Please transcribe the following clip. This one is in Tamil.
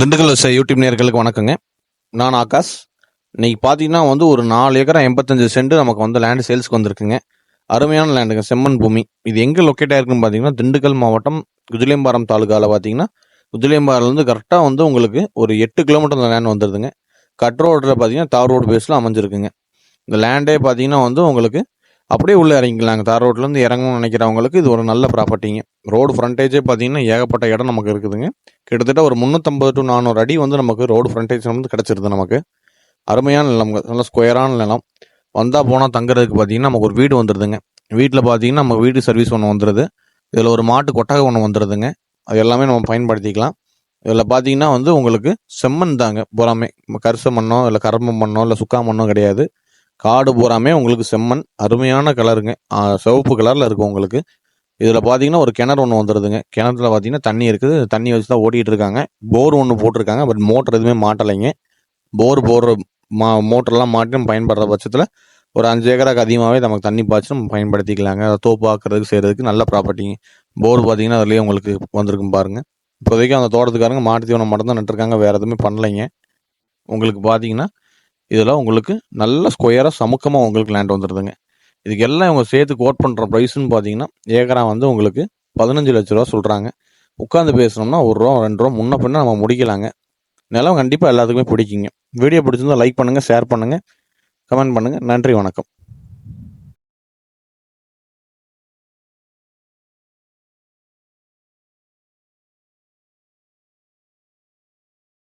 திண்டுக்கல் யூடியூப் நேர்களுக்கு வணக்கங்க. நான் ஆகாஷ். இன்னைக்கு பார்த்தீங்கன்னா வந்து ஒரு நாலு ஏக்கரா எண்பத்தஞ்சு சென்ட் நமக்கு வந்து லேண்டு சேல்ஸ்க்கு வந்திருக்குங்க. அருமையான லேண்டுங்க செம்மன் பூமி. இது எங்கே லொக்கேட் ஆயிருக்குன்னு பார்த்தீங்கன்னா திண்டுக்கல் மாவட்டம் குஜிலியம்பாரம் தாலுகாவில் பார்த்தீங்கன்னா குஜிலியம்பாரிலேருந்து கரெக்டாக வந்து உங்களுக்கு ஒரு எட்டு கிலோமீட்டர் அந்த லேண்ட் வந்துடுதுங்க கட் ரோட்டில் பார்த்தீங்கன்னா தார் ரோடு பேஸில் அமைஞ்சிருக்குங்க. இந்த லேண்டே பார்த்தீங்கன்னா வந்து உங்களுக்கு அப்படியே உள்ளே இறங்கிக்கலாங்க. தார் ரோட்லேருந்து இறங்கணும்னு நினைக்கிறவங்களுக்கு இது ஒரு நல்ல ப்ராப்பர்ட்டிங்க ரோடு ஃப்ரண்டேஜே பார்த்தீங்கன்னா ஏகப்பட்ட இடம் நமக்கு இருக்குதுங்க. கிட்டத்தட்ட ஒரு முந்நூற்றம்பது டு நானூறு அடி வந்து நமக்கு ரோடு ஃப்ரண்டேஜ் வந்து கிடச்சிருது நமக்கு. அருமையான நிலம் நல்ல ஸ்கொயரான நிலம். வந்தால் போனால் தங்குறதுக்கு பார்த்தீங்கன்னா நமக்கு ஒரு வீடு வந்துடுதுங்க வீட்டில் பார்த்தீங்கன்னா நம்ம வீடு சர்வீஸ் ஒன்று வந்துடுது இதில் ஒரு மாட்டு கொட்டகை ஒன்று வந்துடுதுங்க அது எல்லாமே நம்ம பயன்படுத்திக்கலாம். இதில் பார்த்தீங்கன்னா வந்து உங்களுக்கு செம்மண் தாங்க. பூராமே. கரிச மண்ணோ இல்லை கரும்பு மண்ணோ இல்லை சுக்கா மண்ணோ கிடையாது. காடு பூராமே உங்களுக்கு செம்மண் அருமையான கலருங்க. சிவப்பு கலரில் இருக்கும் உங்களுக்கு. இதில் பார்த்தீங்கன்னா ஒரு கிணறு ஒன்று வந்துடுதுங்க கிணத்துல பார்த்தீங்கன்னா தண்ணி இருக்குது. தண்ணி வச்சு தான் ஓட்டிகிட்டு இருக்காங்க. போர் ஒன்று போட்டிருக்காங்க. பட் மோட்டர் எதுவுமே மாட்டலைங்க. போர் போடுற மா மோட்டர்லாம் மாட்டி நம்ம பயன்படுற பட்சத்தில் ஒரு அஞ்சு ஏக்கராக்கு அதிகமாகவே நமக்கு தண்ணி பாய்ச்சி நம்ம பயன்படுத்திக்கலாங்க. அதை தோப்பு ஆக்குறதுக்கு செய்கிறதுக்கு நல்ல ப்ராப்பர்ட்டிங்க போர் பார்த்தீங்கன்னா அதுலேயே உங்களுக்கு வந்திருக்கும் பாருங்க. இப்போதைக்கு அந்த தோட்டத்துக்காரங்க மாட்டு தீவனம் மட்டும் தான் நட்டுருக்காங்க. வேறு எதுவுமே பண்ணலைங்க. உங்களுக்கு பார்த்தீங்கன்னா இதில் உங்களுக்கு நல்ல ஸ்கொயராக சமுக்கமாக உங்களுக்கு லேண்ட் வந்துடுதுங்க இதுக்கு எல்லாம் இவங்க சேர்த்து கோட் பண்ணுற ப்ரைஸ்னு பார்த்தீங்கன்னா ஏக்கரா வந்து உங்களுக்கு பதினஞ்சு லட்ச ரூபா சொல்கிறாங்க உட்காந்து பேசுனோம்னா ஒரு ரூபா ரெண்டு ரூபா முன்ன பின்ன நம்ம முடிக்கலாங்க. நிலம் கண்டிப்பாக எல்லாத்துக்குமே பிடிக்குங்க. வீடியோ பிடிச்சிருந்தா லைக் பண்ணுங்கள் ஷேர் பண்ணுங்கள் கமெண்ட் பண்ணுங்கள் நன்றி வணக்கம்.